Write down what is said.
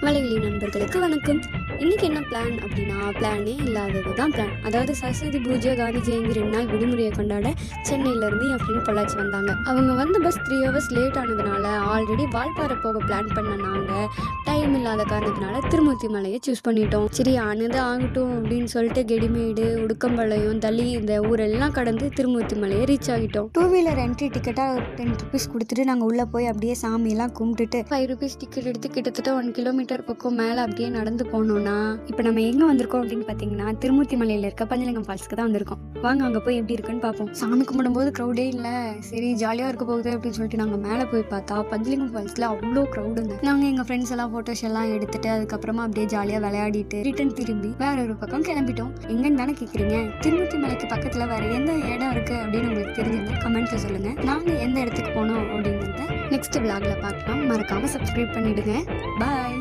மலைவெளி நண்பர்களுக்கு வணக்கம். இன்னைக்கு என்ன பிளான் அப்படின்னா பிளானே இல்லாதது தான் பிளான் அதாவது சரஸ்வதி பூஜை காந்தி ஜெயந்தி ரெண்டு நாள் விடுமுறையை கொண்டாட சென்னையிலேருந்து என் ஃப்ரெண்ட் பொள்ளாச்சி வந்தாங்க. அவங்க வந்த பஸ் த்ரீ ஹவர்ஸ் லேட் ஆனதுனால ஆல்ரெடி வால்பாறை போக பிளான் பண்ண நாங்கள் டைம் இல்லாத காரணத்தினால திருமூர்த்தி மலையை சூஸ் பண்ணிட்டோம். சரி ஆனது ஆகட்டும் அப்படின்னு சொல்லிட்டு கெடிமேடு உடுக்கம்பாளையம் தளி இந்த ஊரெல்லாம் கடந்து திருமூர்த்தி மலையை ரீச் ஆகிட்டோம். டூ வீலர் என்ட்ரி டிக்கெட்டாக ஒரு டென் ருபீஸ் கொடுத்துட்டு நாங்கள் உள்ளே போய் அப்படியே சாமியெல்லாம் கும்பிட்டுட்டு ஃபைவ் ருபீஸ் டிக்கெட் எடுத்து கிட்டத்தட்ட ஒன் கிலோமீட்டர் பக்கம் மேலே அப்படியே நடந்து போனோம்னா இப்போ நம்ம எங்கே வந்திருக்கோம் அப்படின்னு பார்த்தீங்கன்னா திருமூர்த்தி மலையில் இருக்க பஞ்சலிங்கம் ஃபால்ஸ்க்கு தான் வந்திருக்கோம். வாங்க அங்கே போய் எப்படி இருக்குன்னு பார்ப்போம் சாமி கும்பிடும்போது க்ரௌடே இல்லை. சரி ஜாலியாக இருக்க போகுது அப்படின்னு சொல்லிட்டு நாங்கள் மேலே போய் பார்த்தா பஞ்சலிங்கம் ஃபால்ஸில் அவ்வளோ க்ரௌடுங்க நாங்கள் எங்கள் ஃப்ரெண்ட்ஸ் எல்லாம் ஃபோட்டோஸ் எல்லாம் எடுத்துட்டு அதுக்கப்புறமா அப்படியே ஜாலியாக விளையாடிட்டு ரிட்டன் திரும்பி வேற ஒரு பக்கம் கிளம்பிட்டோம். எங்கன்னு தானே கேட்குறீங்க திருமூர்த்தி மலைக்கு பக்கத்தில் வேற எந்த இடம் இருக்குது அப்படின்னு உங்களுக்கு தெரிஞ்சுங்க கமெண்ட்ஸில் சொல்லுங்கள் நாங்கள் எந்த இடத்துக்கு போனோம் அப்படிங்கிறத நெக்ஸ்ட் விளாகில் பார்க்கலாம். மறக்காமல் சப்ஸ்கிரைப் பண்ணிவிடுங்க பாய்